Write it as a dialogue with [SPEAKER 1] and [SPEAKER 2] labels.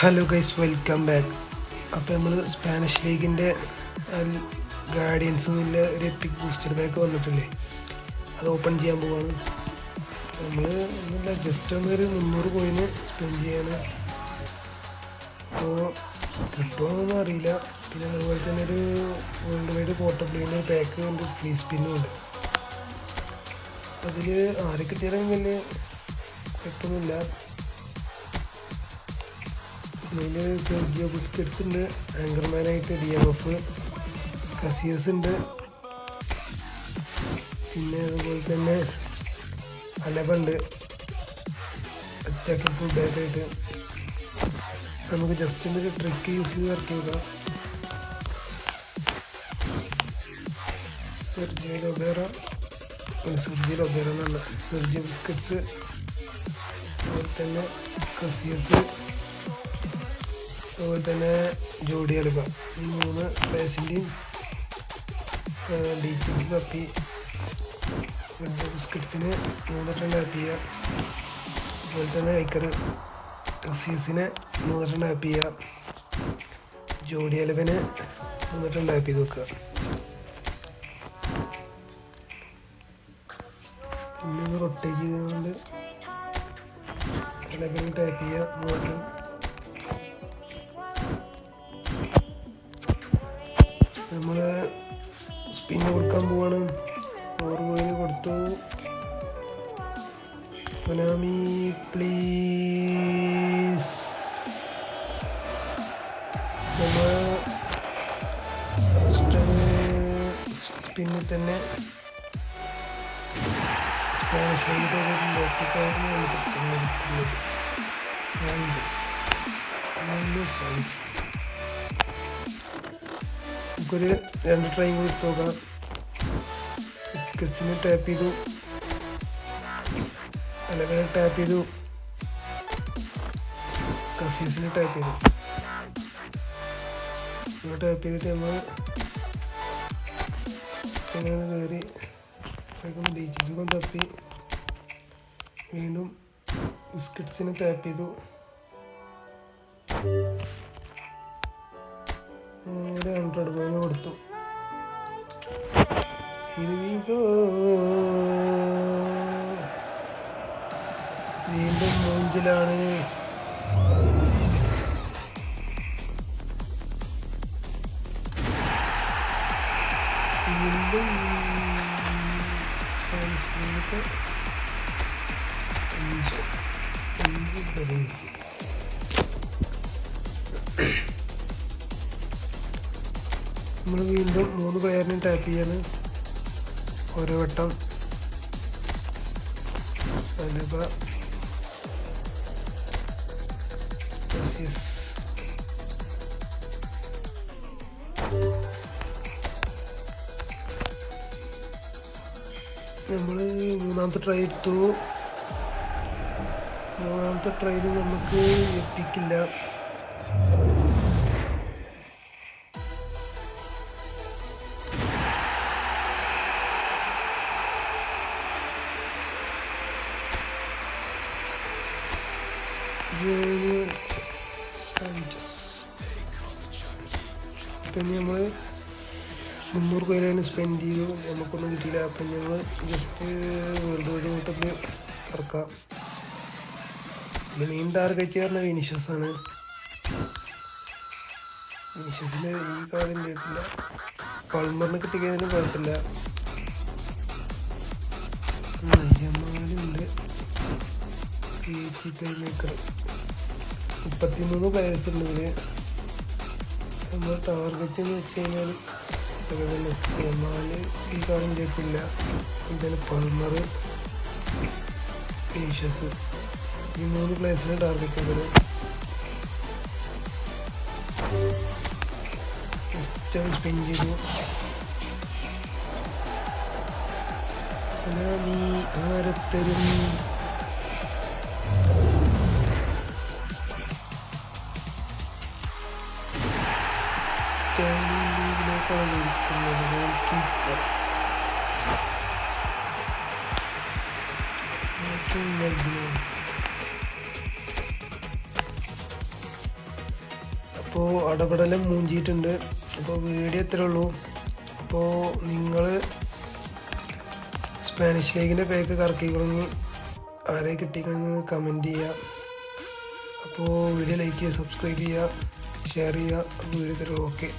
[SPEAKER 1] Hello guys welcome back അപ്പോൾ നമ്മൾ Spanish ലീഗിന്റെ ഗാർഡിയൻസ് എന്നുള്ള ഒരു എപ്പിക് ബൂസ്റ്റർ ബാക്ക് വന്നിട്ടില്ലേ? അത് ഓപ്പൺ ചെയ്യാൻ പോവാണ്. നമ്മൾ ഒന്നുമില്ല ജസ്റ്റ് ഒന്ന് ഒരു മുന്നൂറ് കോയിന് സ്പെൻഡ് ചെയ്യാണ്. അപ്പോൾ കിട്ടുമോന്നൊന്നും അറിയില്ല. പിന്നെ അതുപോലെ തന്നെ ഒരു വേൾഡ് വൈഡ് പോർട്ടബിളിന്റെ പാക്ക് ഉണ്ട് ഫ്രീ സ്പിന്നും ഉണ്ട്. അതിൽ ആരെ കിട്ടിയാലും വലിയ കുഴപ്പമൊന്നുമില്ല. അതിൽ സെർജിയോ ബുസ്കറ്റ്സ് ഉണ്ട് ആങ്കർമാനായിട്ട് ഡി എം എഫ് കസിയസ് ഉണ്ട്. പിന്നെ അതുപോലെ തന്നെ അലബുണ്ട് അറ്റാക്ക് ഫുൾ ആയിട്ട് നമുക്ക് ജസ്റ്റ് ഒരു ട്രിക്ക് യൂസ് ചെയ്ത് വർക്ക് ചെയ്താൽ സെർജിയോ ലൊബേറ സെർജിയോ ലൊബേറ എന്നല്ല സെർജിയോ അതുപോലെ തന്നെ കസിയസ്. അതുപോലെ തന്നെ ജോഡി അലുബ. ഈ മൂന്ന് പ്ലേസിന്റെയും ഡീച്ചിങ് കപ്പി റെഡ് ബിസ്ക്കറ്റ്സിന് മൂന്നെണ്ണം ടാപ്പ് ചെയ്യുക അതുപോലെ തന്നെ ഐക്കർ ടസിയസിനെ മൂന്നെണ്ണം ടാപ്പ് ചെയ്യുക ജോഡി അലബന് മൂന്നെണ്ണം ടാപ്പ് ചെയ്ത് വെക്കുക പിന്നെ റൊട്ടേറ്റ് ചെയ്തുകൊണ്ട് അലബന് ടാപ്പ് ചെയ്യുക മൂന്നെണ്ണം സ്പിന്ന് കൊടുക്കാൻ പോവാണ്. ഓവർ പോയിന് കൊടുത്തു കൊനാമി പ്ലീസ് സ്പിന്നിൽ തന്നെ സ്പാനിഷ് ലോക്കിക്കാരന് വേണ്ടിയിട്ടുള്ളത് സയൻസ് സയൻസ് നമുക്കൊരു രണ്ട് ട്രൈ കൊടുത്ത് നോക്കാം ക്രിസ്റ്റിനെ ടാപ്പ് ചെയ്തു. അല്ലെങ്കിൽ ടാപ്പ് ചെയ്തു. കസീസിനെ ടാപ്പ് ചെയ്തു. ടാപ്പ് ചെയ്തിട്ട് നമ്മൾ അങ്ങനെ കയറി കൊണ്ട് തപ്പി വീണ്ടും ബിസ്ക്കറ്റ്സിനെ ടാപ്പ് ചെയ്തു. Here we go. വീണ്ടും മൂഞ്ചിലാണ് വീണ്ടും നമ്മൾ വീണ്ടും മൂന്ന് പ്ലെയറിനെ ടാപ്പ് ചെയ്യാണ്. ഓരോ വട്ടം യെസ്. നമ്മൾ മൂന്നാമത്തെ ട്രൈ എടുത്തു. മൂന്നാമത്തെ ട്രൈയിൽ നമുക്ക് എത്തിക്കില്ല. ജോലി സാഞ്ചസ് പിന്നെ നമ്മൾ മുന്നൂറ് കോയിലാണ് സ്പെൻഡ് ചെയ്തു. നമുക്കൊന്നും കിട്ടിയില്ല. അപ്പം ഞങ്ങൾ ജസ്റ്റ് വേൾഡ് വൈഡ് മൊത്തത്തിൽ ഇറക്കാം പിന്നെ മെയിൻ ടാർഗറ്റ് പറഞ്ഞ വിനിഷസ് ആണ്. വിനിഷസിന് ഈ കാര്യം ചെയ്തിട്ടില്ല പൾമറിന് കിട്ടിക്കഴിഞ്ഞാലും കുഴപ്പമില്ല. പ്ലേ മേക്കർ മുപ്പത്തിമൂന്ന് പ്ലേയേഴ്സ് ഉണ്ട് നമ്മൾ ടാർഗറ്റ് എന്ന് വെച്ച് കഴിഞ്ഞാൽ അതുപോലെ യമാൽ ഈ കാലം കേൾക്കില്ല എന്തായാലും പൾമർ ഏഷ്യസ് ഈ മൂന്ന് പ്ലേയേഴ്സിനെ ടാർഗറ്റ് ചെയ്തത്. ജസ്റ്റ് സ്പിൻ ചെയ്തു. നീ ആരത്തരും ലീഗിലേക്കാണ് ഇരിക്കുന്നത് അപ്പോൾ അടപടലം മൂഞ്ചിയിട്ടുണ്ട് അപ്പോൾ വീഡിയോ ഇത്രേ ഉള്ളൂ അപ്പോൾ നിങ്ങൾ സ്പാനിഷ് ലീഗിന്റെ പേക്ക് കറക്കിക്കളഞ്ഞ് ആരെ കിട്ടിക്കണമെന്ന് കമന്റ് ചെയ്യുക അപ്പോൾ വീഡിയോ ലൈക്ക് ചെയ്യുക സബ്സ്ക്രൈബ് ചെയ്യുക ഷെയർ ചെയ്യുക വീഡിയോ ഇത്രേ ഓക്കെ